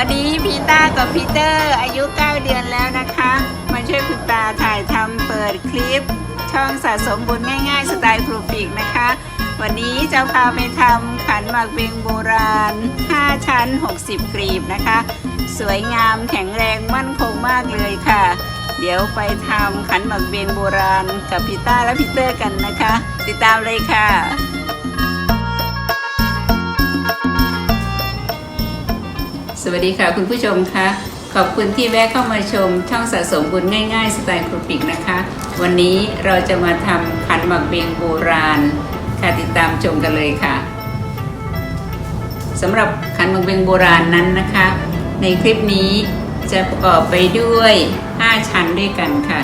วันนี้พีต้ากับพีเตอร์อายุ 9 เดือนแล้วนะคะ มาช่วยคุณตาถ่ายทำเปิดคลิป ช่องสะสมบุญง่ายๆ สไตล์ครูปิกนะคะ วันนี้จะพาไปทำขันหมากเบงโบราณ 5 ชั้น 60 กรีบนะคะ สวยงามแข็งแรงมั่นคงมากเลยค่ะ เดี๋ยวไปทำขันหมากเบงโบราณ กับพีต้าและพีเตอร์กันนะคะ ติดตามเลยค่ะ วัสดีค่ะคุณผู้ชมคะขอบคุณที่แวะเข้ามาชมช่องสะสมบุญง่าย ๆ สไตล์ครูปิกนะคะ วันนี้เราจะมาทำขันหมากเบงโบราณค่ะติดตามชมกันเลยค่ะสำหรับขันหมากเบงโบราณนั้นนะคะ ในคลิปนี้จะประกอบไปด้วย 5 ชั้นด้วยกันค่ะ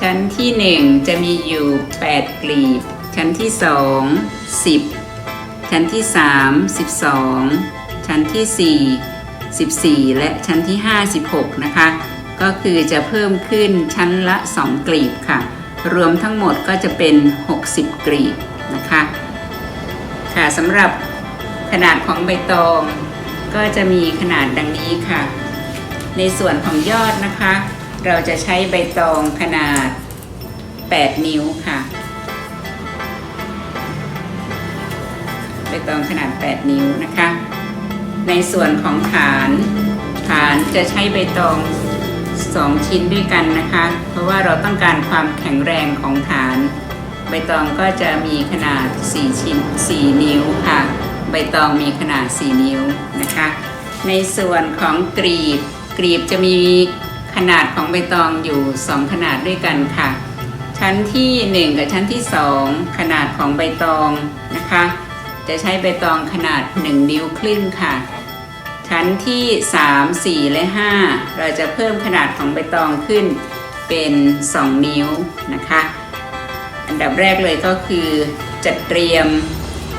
ชั้นที่ 1 จะมีอยู่ 8 กลีบ ชั้นที่ 2 10 ชั้นที่ 3 12 ชั้นที่ 4 14 และชั้นที่ 56 นะคะ ก็คือจะเพิ่มขึ้นชั้นละ 2 กลีบค่ะ รวมทั้งหมดก็จะเป็น 60 กลีบนะคะ ค่ะสำหรับขนาดของใบตองก็จะมีขนาดดังนี้ค่ะ ในส่วนของยอดนะคะ เราจะใช้ใบตองขนาด 8 นิ้วค่ะใบตองขนาด 8 นิ้วนะคะ ในส่วนของฐาน ฐานจะใช้ใบตอง2ชิ้นด้วยกันนะคะ เพราะว่าเราต้องการความแข็งแรงของฐาน ใบตองก็จะมีขนาด 4 ชิ้น 4 นิ้วค่ะ ใบตองมีขนาด 4 นิ้วนะคะ ในส่วนของกรีบ กรีบจะมีขนาดของใบตองอยู่ 2 ขนาดด้วยกันค่ะ ชั้นที่ 1 กับชั้นที่ 2 ขนาดของใบตองนะคะ จะใช้ใบตองขนาด 1 นิ้วครึ่งค่ะ ชั้นที่ 3 4 และ 5 เราจะเพิ่มขนาดของใบตองขึ้นเป็น 2 นิ้วนะคะ อันดับแรกเลยก็คือจัดเตรียม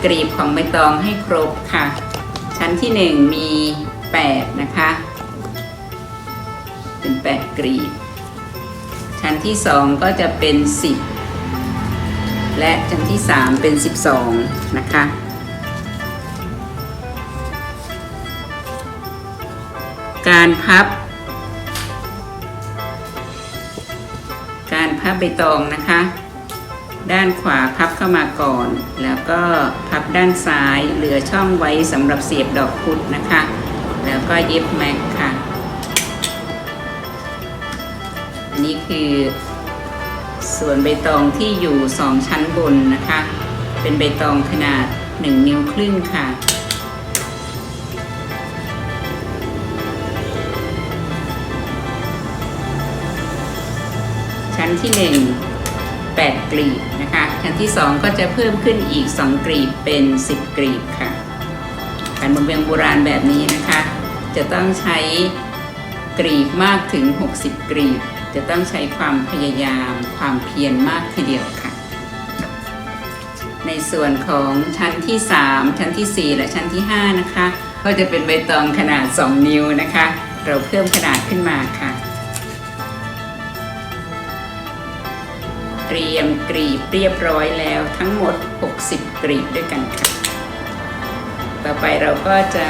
กรีบของใบตองให้ครบค่ะ ชั้นที่ 1 มี 8 นะคะ เป็น 8 กรีบ ชั้นที่ 2 ก็จะเป็น 10 และชั้นที่ 3 เป็น 12 นะคะ การพับ การพับใบตองนะคะ ด้านขวาพับเข้ามาก่อน แล้วก็พับด้านซ้ายเหลือช่องไว้สำหรับเสียบดอกพุธนะคะ แล้วก็เย็บแม็กค่ะ อันนี้คือส่วนใบตองที่อยู่2ชั้นบนนะคะ เป็นใบตองขนาด 1 นิ้วครึ่งค่ะ ชั้นที่ 1 8 กลีบนะคะชั้นที่ 2 ก็จะเพิ่มขึ้นอีก 2 กลีบเป็น 10 กลีบค่ะการบำเบียงโบราณแบบนี้นะคะ จะต้องใช้กรีบมากถึง 60กรีบ จะต้องใช้ความพยายามความเพียรมากทีเดียวค่ะ ในส่วนของชั้นที่ 3 ชั้นทีสี่4 และชั้นที่ 5 นะคะ ก็จะเป็นใบตองขนาด 2 นิ้วนะคะ เราเพิ่มขนาดขึ้นมาค่ะ เตรียมกรีบเรียบร้อยแล้วทั้งหมด 60 กรีบด้วยกันค่ะ ต่อไปเราก็จะ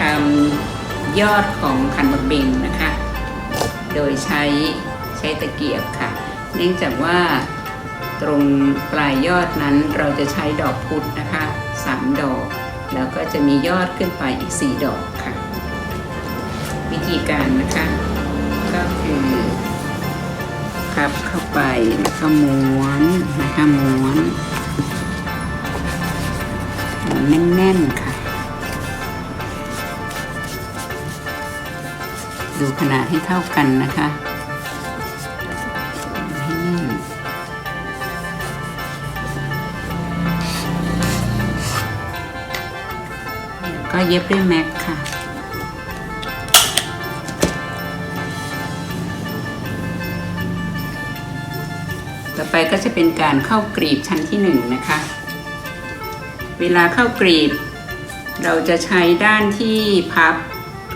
ทำยอดของขันบักเบงนะคะ โดยใช้ใช้ตะเกียบค่ะ เนื่องจากว่าตรงปลายยอดนั้นเราจะใช้ดอกพุธนะคะ3ดอก แล้วก็จะมียอดขึ้นไปอีก 4 ดอกค่ะ วิธีการนะคะก็คือ พับเข้าไปแล้วก็ม้วนนะคะม้วนแน่นๆค่ะ ดูขนาดให้เท่ากันนะคะให้แน่นแล้วก็เย็บด้วยแม็กค่ะ ไปก็จะเป็นการเข้ากรีบชั้นที่1นนะคะ เวลาเข้ากรีบ เราจะใช้ด้านที่พับ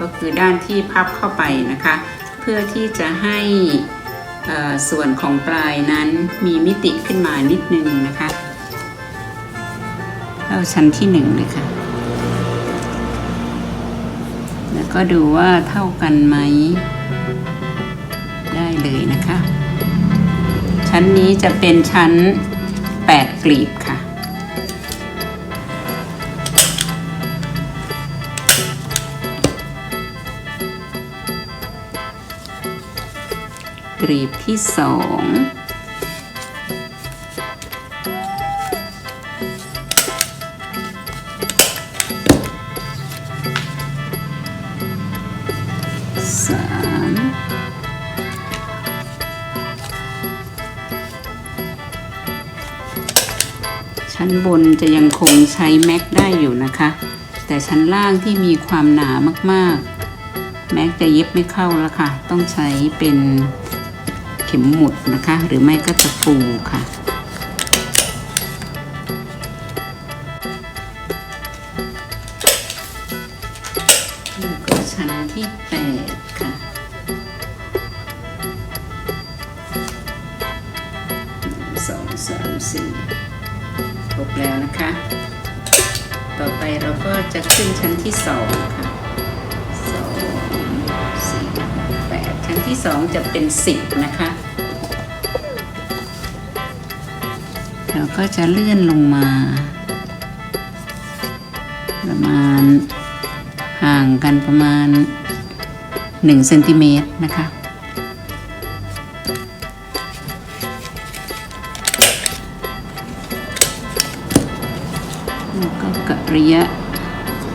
ก็คือด้านที่พับเข้าไปนะคะ เพื่อที่จะให้ส่วนของปลายนั้นมีมิติขึ้นมานิดนึงนะคะเข้าชั้นที่1นึ่เลยค่ะแล้วก็ดูว่าเท่ากันไหมได้เลยนะคะ ชั้นนี้จะเป็นชั้น 8 กลีบค่ะกรีบที่สอง นบนจะยังคงใช้แม็กได้อยู่นะคะ แต่ชั้นล่างที่มีความหนามากๆ แม็กจะเย็บไม่เข้าแล้วค่ะ ต้องใช้เป็นเข็มหมุดนะคะ หรือไม่ก็ตะปูค่ะ ก็จะขึ้นชั้นที่สองค่ะสองสี่แปดชั้นที่สองจะเป็นสิบนะคะเราก็จะเลื่อนลงมา ประมาณห่างกันประมาณ1เซนติเมตรนะคะแล้วก็กะระยะ 2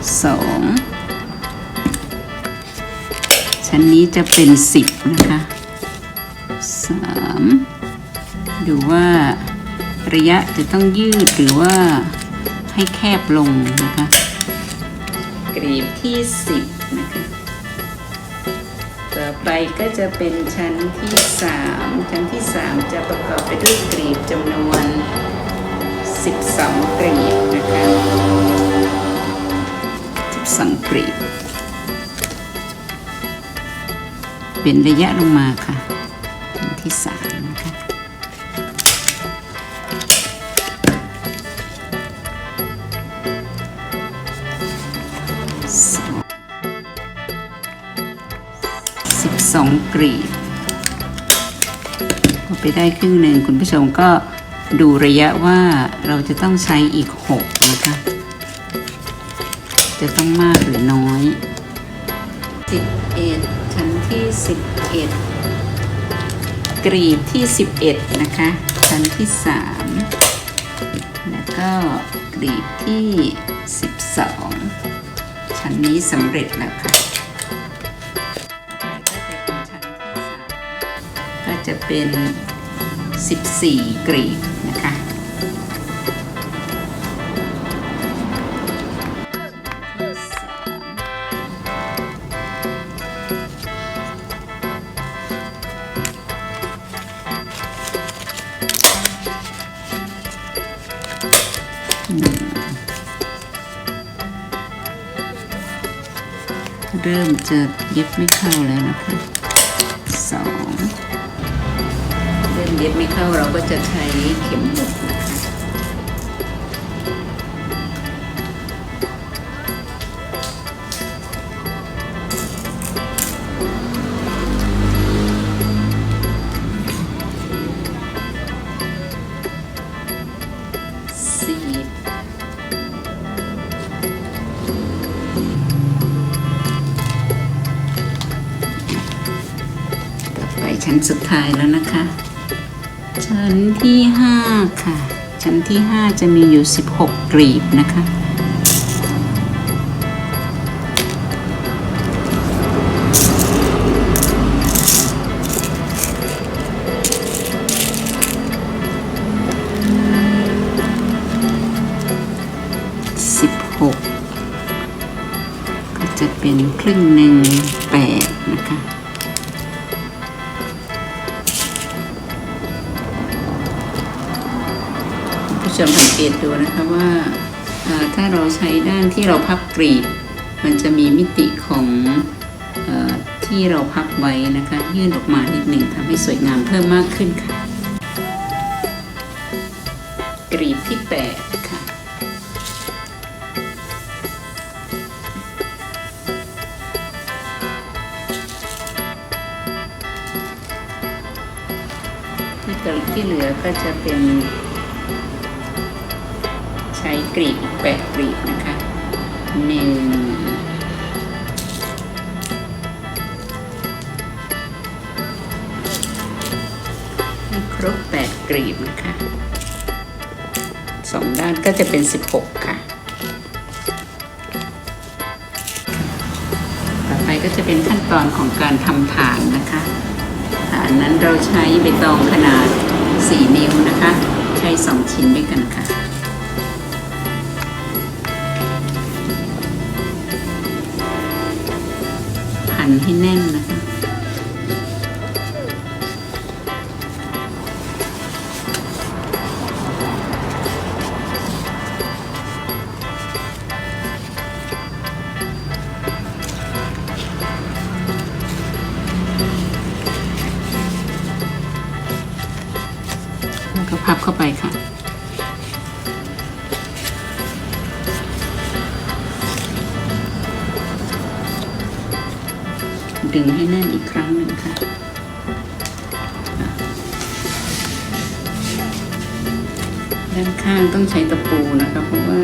ชั้นนี้จะเป็น10นะคะ3ดูว่าระยะจะต้องยืดหรือว่าให้แคบลงนะคะกรีบที่10นะคะต่อไปก็จะเป็นชั้นที่3ชั้นที่3จะประกอบไปด้วยกรีบจำนวน12กรีบนะคะ 12กรีเป็นระยะลงมาค่ะที่3นะคะสิบสองกรีดพอไปได้ครึ่งหนึ่งคุณผู้ชมก็ดูระยะว่าเราจะต้องใช้อีกหกนะคะ จะต้องมากหรือน้อยสิบเอ็ดชั้นที่สิบเอ็ดกรีบที่สิบเอ็ดนะคะ ชั้นที่สามแล้วก็กรีบที่สิบสองชั้นนี้สำเร็จแล้วค่ะ ก็จะเป็น 14 กรีบนะคะ เริ่มจะเย็บไม่เข้าแล้วนะคะสองเริ่มเย็บไม่เข้าเราก็จะใช้เข็มหมุด ถ่ายแล้วนะคะ ชั้นที่ห้าค่ะ ชั้นที่ห้าจะมีอยู่ 16กรีบนะคะ ที่เราพับกรีด มันจะมีมิติของออที่เราพับไว้นะคะยื่นออกมานิดหนึ่งทำให้สวยงามเพิ่มมากขึ้นค่ะ กรีดที่แปดค่ะ ที่ตที่เหลือก็จะเป็นใช้กรีดแปดกรีดนะคะ หนึ่งให้ครบแปดกรีบนะคะสองด้านก็จะเป็นสิบหกค่ะ ต่อไปก็จะเป็นขั้นตอนของการทำฐานนะคะฐานนั้นเราใช้ใบตองขนาด4นิ้วนะคะ ใช้2ชิ้นด้วยกันค่ะ นให้แน่นนะคะ ดึงให้แน่นอีกครั้งหนึ่งค่ะ ด้านข้างต้องใช้ตะปูนะคะ เพราะว่า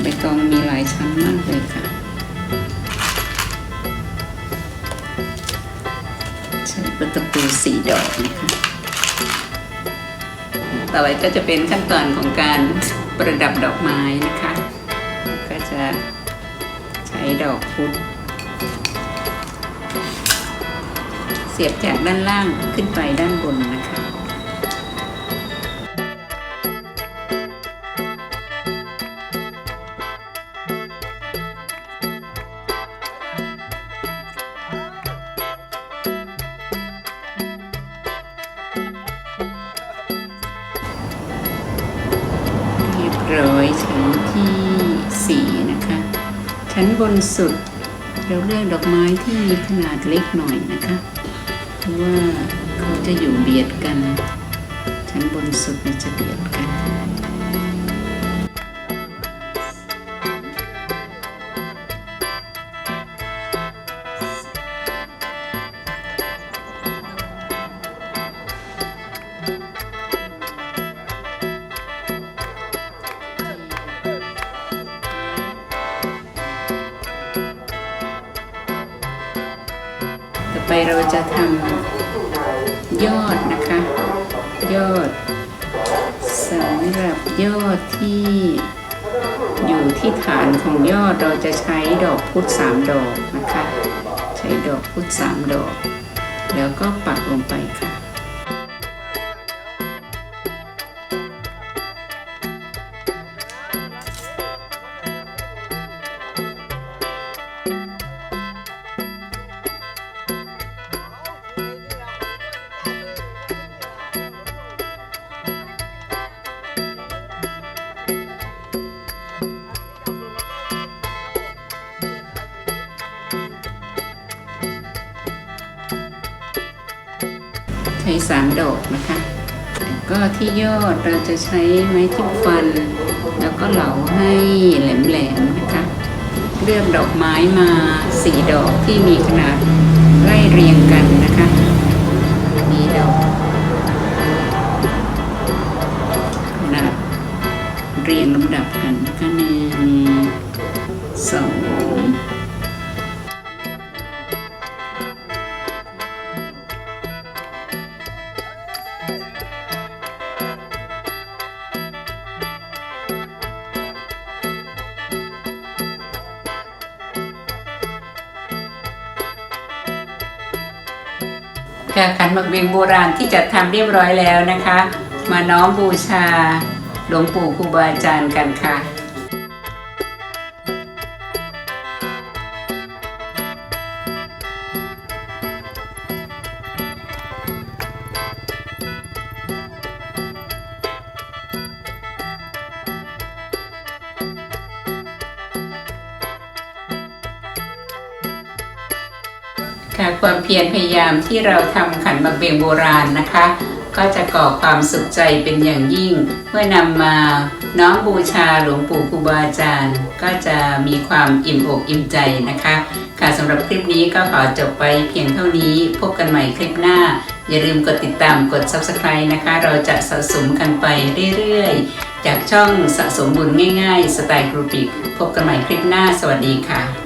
ใบตองมีหลายชั้นมากเลยค่ะใช้ตะปูสี่ดอกนะคะต่อไปก็จะเป็นขั้นตอนของการประดับดอกไม้นะคะ ก็จะใช้ดอกพุธ เสียบจากด้านล่างขึ้นไปด้านบนนะคะเรียบร้อยชั้นที่สี่นะคะ ชั้นบนสุด เราเลือกดอกไม้ที่มีขนาดเล็กหน่อยนะคะ ราะว่าเขาจะอยู่เบียดกัน ชั้นบนสุดจะเบียดกัน ต่อไปเราจะทำยอดนะคะ ยอดสำหรับยอดที่อยู่ที่ฐานของยอดเราจะใช้ดอกพุธสามดอกนะคะ ใช้ดอกพุธสามดอก แล้วก็ปักลงไปค่ะ สามดอกนะคะแล้วก็ที่ยอดเราจะใช้ไม้จิ้มฟัน แล้วก็เหลาให้แหลมๆนะคะ เลือกดอกไม้มาสี่ดอกที่มีขนาด ค่ะขันหมักเบียงโบราณที่จัดทำเรียบร้อยแล้วนะคะ มาน้อมบูชาหลวงปู่ครูบาอาจารย์กันค่ะ เพียรพยายามที่เราทำขันหมากเบงโบราณนะคะ ก็จะก่อความสุขใจเป็นอย่างยิ่ง เมื่อนำมาน้อมบูชาหลวงปู่ครูบาอาจารย์ ก็จะมีความอิ่มอกอิ่มใจนะคะ ค่ะสำหรับคลิปนี้ก็ขอจบไปเพียงเท่านี้พบกันใหม่คลิปหน้า อย่าลืมกดติดตามกด Subscribe นะคะ เราจะสะสมกันไปเรื่อยๆ จากช่องสะสมบุญง่าย ๆ สไตล์กรูปิกพบกันใหม่คลิปหน้า สวัสดีค่ะ